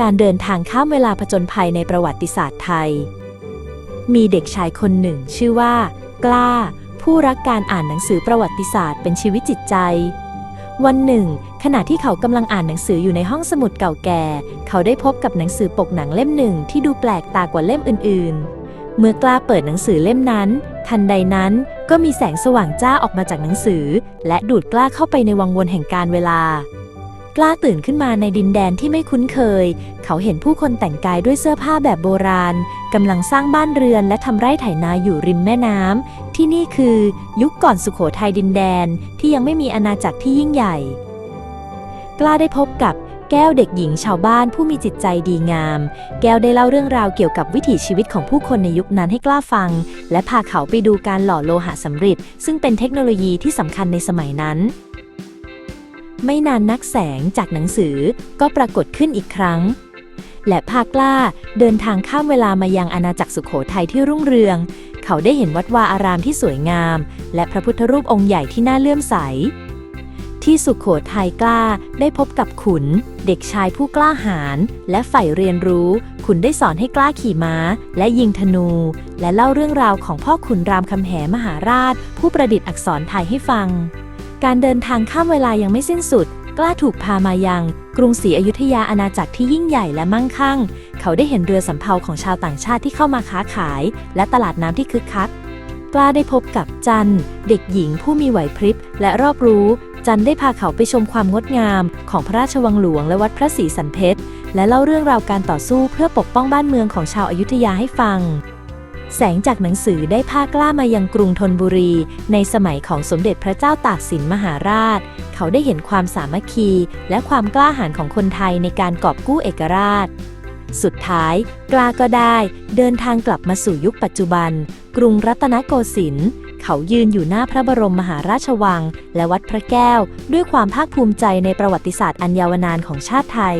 การเดินทางข้ามเวลาผจญภัยในประวัติศาสตร์ไทย มีเด็กชายคนหนึ่งชื่อว่า กล้า ผู้รักการอ่านหนังสือประวัติศาสตร์เป็นชีวิตจิตใจ วันหนึ่ง ขณะที่เขากำลังอ่านหนังสืออยู่ในห้องสมุดเก่าแก่ เขาได้พบกับหนังสือปกหนังเล่มหนึ่งที่ดูแปลกตากว่าเล่มอื่น ๆ เมื่อกล้าเปิดหนังสือเล่มนั้น ทันใดนั้นก็มีแสงสว่างจ้าออกมาจากหนังสือ และดูดกล้าเข้าไปในวังวนแห่งการเวลา กล้าตื่นขึ้นมาในดินแดนที่ไม่คุ้นเคย เขาเห็นผู้คนแต่งกายด้วยเสื้อผ้าแบบโบราณกำลังสร้างบ้านเรือนและทำไร่ไถนาอยู่ริมแม่น้ำที่นี่คือ ยุคก่อนสุขโขทัยดินแดนที่ยังไม่มีอาณาจักรที่ยิ่งใหญ่ กล้าได้พบกับแก้วเด็กหญิงชาวบ้านผู้มีจิตใจดีงาม แก้วได้เล่าเรื่องราวเกี่ยวกับวิถีชีวิตของผู้คนในยุคนั้นให้กล้าฟัง และพาเขาไปดูการหล่อโลหะสำริดซึ่งเป็นเทคโนโลยีที่สำคัญในสมัยนั้น ไม่นานนักแสงจากหนังสือก็ปรากฏขึ้นอีกครั้ง และพากล้าเดินทางข้ามเวลามายังอาณาจักรสุขโขทัยที่รุ่งเรือง เขาได้เห็นวัดวาอารามที่สวยงาม และพระพุทธรูปองค์ใหญ่ที่น่าเลื่อมใส ที่สุขโขทัยกล้าได้พบกับขุน เด็กชายผู้กล้าหาญและใฝ่เรียนรู้ ขุนได้สอนให้กล้าขี่ม้า และยิงธนู และเล่าเรื่องราวของพ่อขุนรามคำแหงมหาราช ผู้ประดิษฐ์อักษรไทยให้ฟัง การเดินทางข้ามเวลายังไม่สิ้นสุด กล้าถูกพามายัง กรุงศรีอยุธยาอาณาจักรที่ยิ่งใหญ่และมั่งคั่ง เขาได้เห็นเรือสำเภาของชาวต่างชาติที่เข้ามาค้าขาย และตลาดน้ำที่คึกคัก กล้าได้พบกับจันเด็กหญิงผู้มีไหวพริบและรอบรู้ จันได้พาเขาไปชมความงดงาม ของพระราชวังหลวงและวัดพระศรีสันเพชรและเล่าเรื่องราวการต่อสู้เพื่อปกป้องบ้านเมืองของชาวอายุทยาให้ฟัง แสงจากหนังสือได้พากล้ามายังกรุงธนบุรี ในสมัยของสมเด็จพระเจ้าตากสินมหาราช เขาได้เห็นความสามัคคี และความกล้าหาญของคนไทยในการกอบกู้เอกราช สุดท้าย กล้าก็ได้ เดินทางกลับมาสู่ยุคปัจจุบัน กรุงรัตนโกสินทร์เขายืนอยู่หน้าพระบรมมหาราชวัง และวัดพระแก้ว ด้วยความภาคภูมิใจในประวัติศาสตร์อันยาวนานของชาติไทย